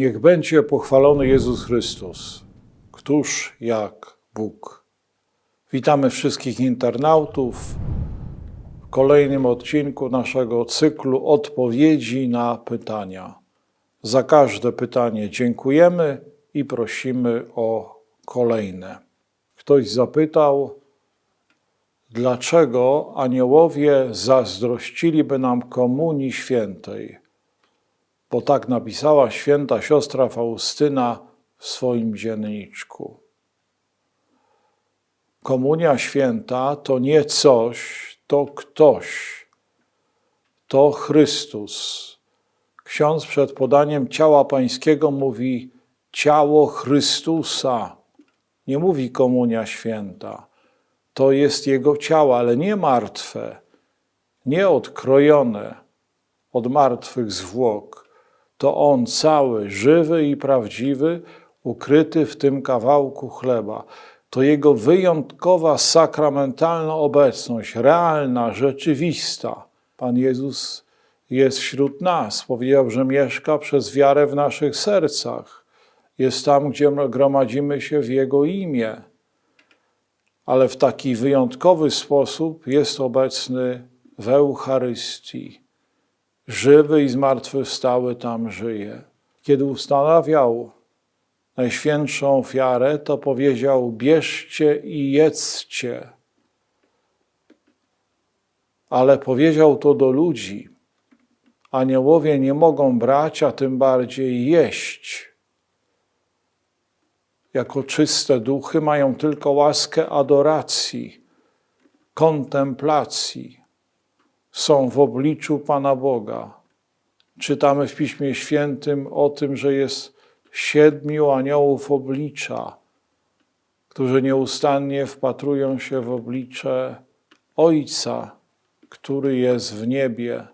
Niech będzie pochwalony Jezus Chrystus. Któż jak Bóg? Witamy wszystkich internautów w kolejnym odcinku naszego cyklu odpowiedzi na pytania. Za każde pytanie dziękujemy i prosimy o kolejne. Ktoś zapytał, dlaczego aniołowie zazdrościliby nam komunii świętej? Bo tak napisała święta siostra Faustyna w swoim dzienniczku. Komunia święta to nie coś, to ktoś, to Chrystus. Ksiądz przed podaniem ciała pańskiego mówi ciało Chrystusa. Nie mówi komunia święta. To jest jego ciało, ale nie martwe, nie odkrojone od martwych zwłok. To on cały, żywy i prawdziwy, ukryty w tym kawałku chleba. To jego wyjątkowa, sakramentalna obecność, realna, rzeczywista. Pan Jezus jest wśród nas. Powiedział, że mieszka przez wiarę w naszych sercach. Jest tam, gdzie gromadzimy się w Jego imię. Ale w taki wyjątkowy sposób jest obecny w Eucharystii. Żywy i zmartwychwstały tam żyje. Kiedy ustanawiał najświętszą ofiarę, to powiedział: Bierzcie i jedzcie. Ale powiedział to do ludzi. Aniołowie nie mogą brać, a tym bardziej jeść. Jako czyste duchy mają tylko łaskę adoracji, kontemplacji. Są w obliczu Pana Boga. Czytamy w Piśmie Świętym o tym, że jest siedmiu aniołów oblicza, którzy nieustannie wpatrują się w oblicze Ojca, który jest w niebie.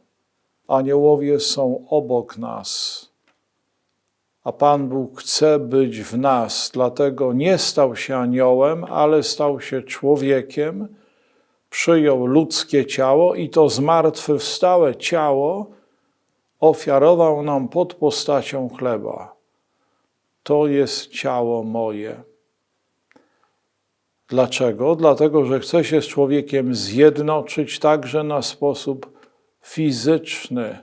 Aniołowie są obok nas, a Pan Bóg chce być w nas, dlatego nie stał się aniołem, ale stał się człowiekiem, przyjął ludzkie ciało i to zmartwychwstałe ciało ofiarował nam pod postacią chleba to jest ciało moje. Dlaczego? Dlatego, że chce się z człowiekiem zjednoczyć także na sposób fizyczny.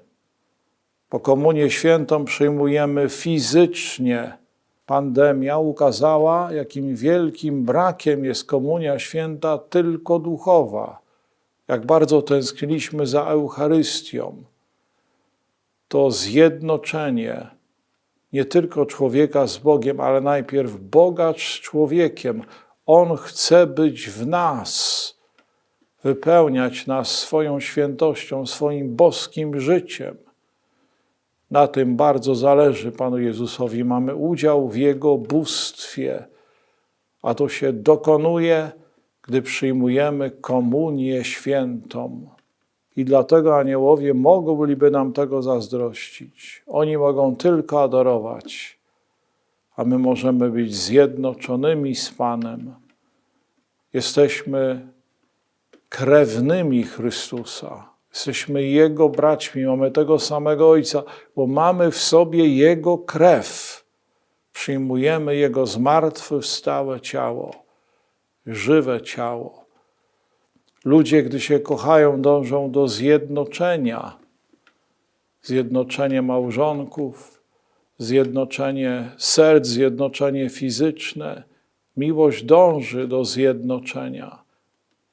Po komunię świętą przyjmujemy fizycznie. Pandemia ukazała, jakim wielkim brakiem jest komunia święta tylko duchowa. Jak bardzo tęskniliśmy za Eucharystią. To zjednoczenie nie tylko człowieka z Bogiem, ale najpierw Boga z człowiekiem. On chce być w nas, wypełniać nas swoją świętością, swoim boskim życiem. Na tym bardzo zależy Panu Jezusowi. Mamy udział w Jego bóstwie, a to się dokonuje, gdy przyjmujemy komunię świętą. I dlatego aniołowie mogliby nam tego zazdrościć. Oni mogą tylko adorować, a my możemy być zjednoczonymi z Panem. Jesteśmy krewnymi Chrystusa. Jesteśmy Jego braćmi, mamy tego samego Ojca, bo mamy w sobie Jego krew. Przyjmujemy Jego zmartwychwstałe ciało, żywe ciało. Ludzie, gdy się kochają, dążą do zjednoczenia. Zjednoczenie małżonków, zjednoczenie serc, zjednoczenie fizyczne. Miłość dąży do zjednoczenia.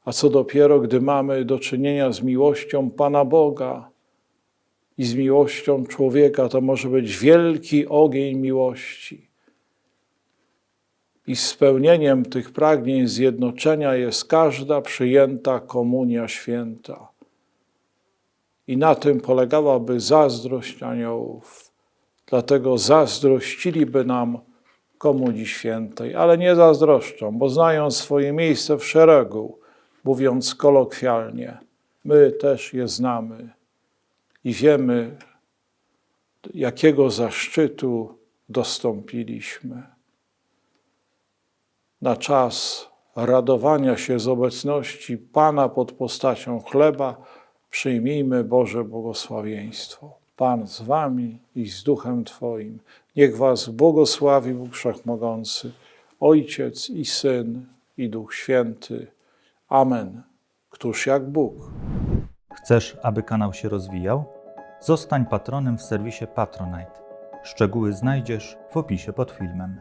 A co dopiero, gdy mamy do czynienia z miłością Pana Boga i z miłością człowieka, to może być wielki ogień miłości. I spełnieniem tych pragnień zjednoczenia jest każda przyjęta komunia święta. I na tym polegałaby zazdrość aniołów. Dlatego zazdrościliby nam komunii świętej, ale nie zazdroszczą, bo znają swoje miejsce w szeregu, mówiąc kolokwialnie. My też je znamy i wiemy, jakiego zaszczytu dostąpiliśmy na czas radowania się z obecności Pana pod postacią chleba, przyjmijmy Boże błogosławieństwo. Pan z wami i z duchem Twoim. Niech was błogosławi Bóg Wszechmogący, Ojciec i Syn i Duch Święty. Amen. Któż jak Bóg? Chcesz, aby kanał się rozwijał? Zostań patronem w serwisie Patronite. Szczegóły znajdziesz w opisie pod filmem.